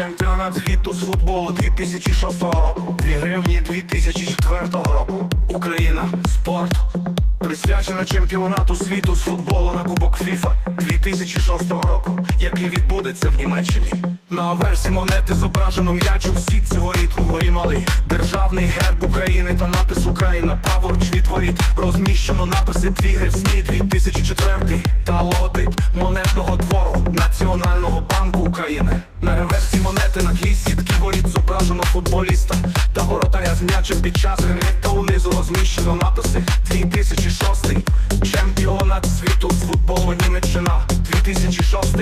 Чемпіонат світу з футболу 2006 року. 2 гривні 2004 року. Україна, спорт. Присвячена чемпіонату світу з футболу на Кубок ФІФА 2006 року, який відбудеться в Німеччині. На версі монети зображено м'яч у сітці воріт у горі малий. Державний герб України та напис Україна праворуч від воріт. Розміщено написи Твій грецьні 2004 сітки воріт зображено футболіста. Та воротаря з м'ячем під час гри та унизу розміщено написи. 2006 Чемпіонат світу з футболу Німеччина. 2006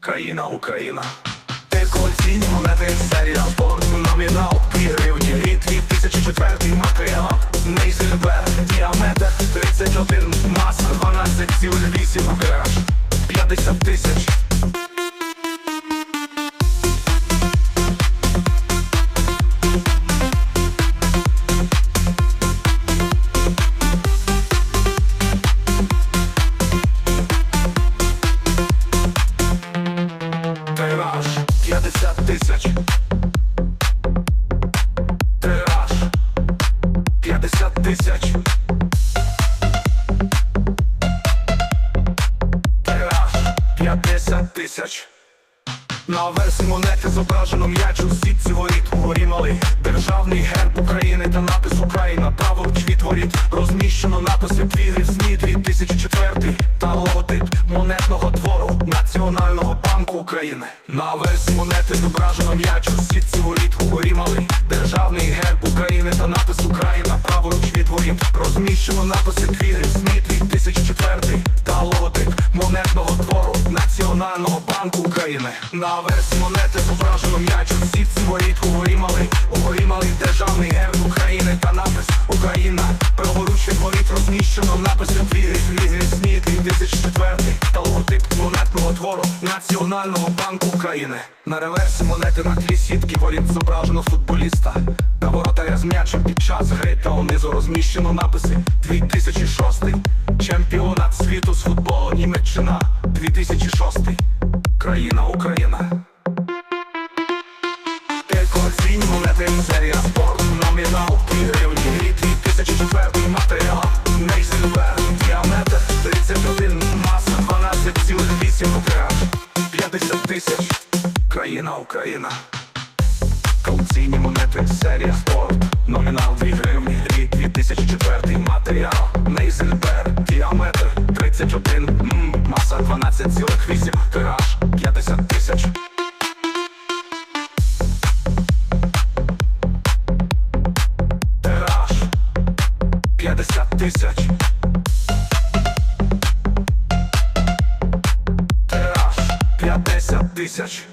Країна Україна. Деколяційні монети серія спорт номінал. 2 гривні рік 2004 50 тисяч. Тираж. 50 тисяч. Тираж. 50 тисяч. На версі монети зображено м'яч у сітці воріт у малий Державний герб України та напис Україна Праворуч від воріт розміщено написи Твій грізні 2004 та логотип монетного двору Національного банку України зображено м'яч у сітці воріт у горі Державний герб України та напис Україна Праворуч від воріт розміщено написи Твій грізні 2004 та логотип монетного двору Національного банку України. На версі монети зображено м'яч у сітці воріт у горі малий, у горі малий державний герб України та напис Україна. Національного банку України. На реверсі монети на тлі сітки. Воріт зображено футболіста. Та воротаря з м'ячем під час гри та унизу розміщено написи. 2006 Чемпіонат світу з футболу. Німеччина. 2006 Країна Україна Декораційні монети серія спорт Номінал 2 гривні. Рік 2004 матеріал. Нейзельбер Діаметр 31 Маса 12,8 тираж 50 тисяч Країна Україна. Кауційні монети, серія спорт Номінал 2 гривні, рік 2004 матеріал. Нейзельбер, діаметр 31 м, Маса 12,8 Тираж 50 тисяч. Тираж 50 тисяч. Тираж 50 тисяч